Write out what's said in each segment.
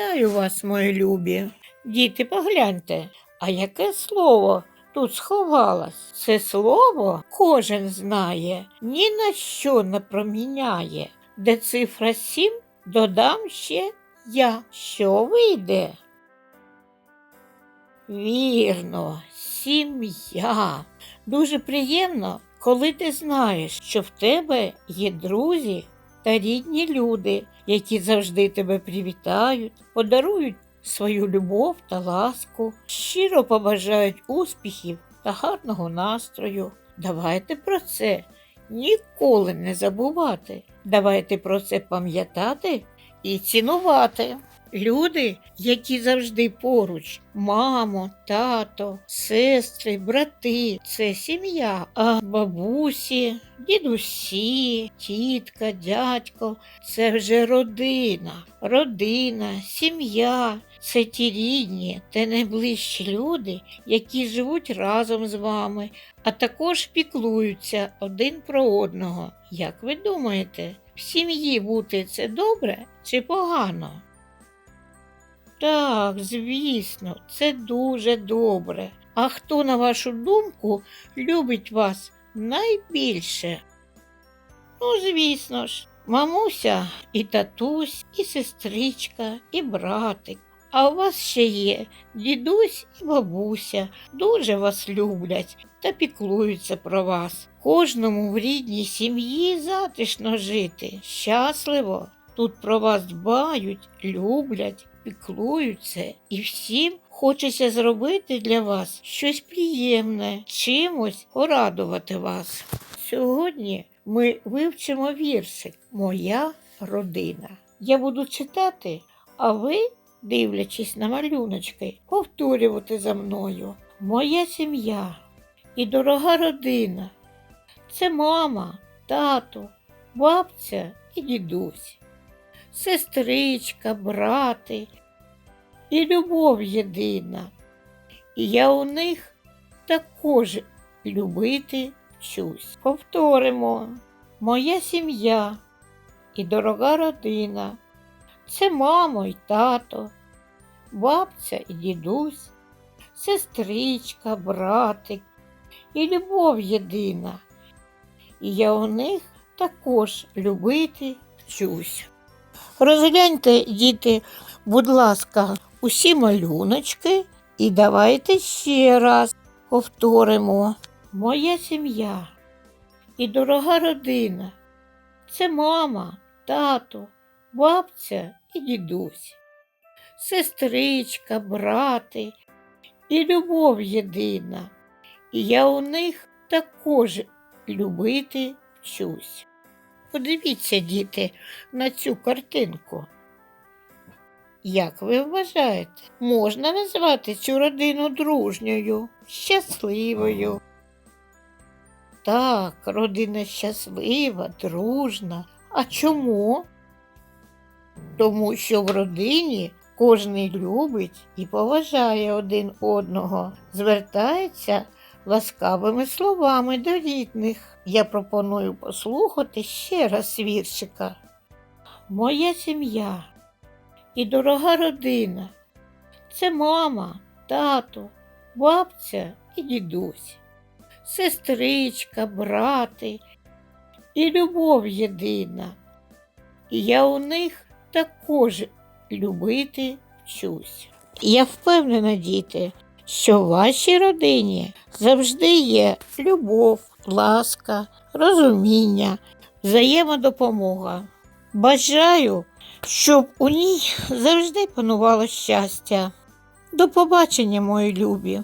Вітаю вас, мої любі. Діти, погляньте, а яке слово тут сховалось? Це слово кожен знає, ні на що не проміняє. Де цифра сім, додам ще я. Що вийде? Вірно, сім'я. Дуже приємно, коли ти знаєш, що в тебе є друзі та рідні люди, які завжди тебе привітають, подарують свою любов та ласку, щиро побажають успіхів та гарного настрою. Давайте про це ніколи не забувати. Давайте про це пам'ятати і цінувати. Люди, які завжди поруч, мамо, тато, сестри, брати, це сім'я, а бабусі, дідусі, тітка, дядько це вже родина, родина, сім'я. Це ті рідні та найближчі люди, які живуть разом з вами, а також піклуються один про одного. Як ви думаєте, в сім'ї бути це добре чи погано? Так, звісно, це дуже добре. А хто, на вашу думку, любить вас найбільше? Ну, звісно ж, мамуся і татусь, і сестричка, і братик. А у вас ще є дідусь і бабуся, дуже вас люблять та піклуються про вас. Кожному в рідній сім'ї затишно жити, щасливо. Тут про вас дбають, люблять, піклуються, і всім хочеться зробити для вас щось приємне, чимось порадувати вас. Сьогодні ми вивчимо віршик Моя родина. Я буду читати, а ви, дивлячись на малюночки, повторювати за мною. Моя сім'я і дорога родина. Це мама, тато, бабця і дідусь сестричка, брати і любов єдина. І я у них також любити вчусь. Повторимо, моя сім'я і дорога родина. Це мамо й тато, бабця і дідусь, сестричка, братик і любов єдина. І я у них також любити вчусь. Розгляньте, діти, будь ласка, усі малюночки і давайте ще раз повторимо. Моя сім'я і дорога родина. Це мама, тато, бабця і дідусь, сестричка, брати і любов єдина. І я у них також любити вчусь. Подивіться, діти, на цю картинку. Як ви вважаєте, можна назвати цю родину дружньою, щасливою? Так, родина щаслива, дружна. А чому? Тому що в родині кожний любить і поважає один одного, звертається ласкавими словами до рідних. Я пропоную послухати ще раз віршика. Моя сім'я і дорога родина. Це мама, тато, бабця і дідусь, сестричка, брати і любов єдина. І я у них також любити вчусь. Я впевнена, діти, що в вашій родині завжди є любов, ласка, розуміння, взаємодопомога. Бажаю, щоб у ній завжди панувало щастя. До побачення, мої любі,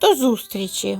до зустрічі!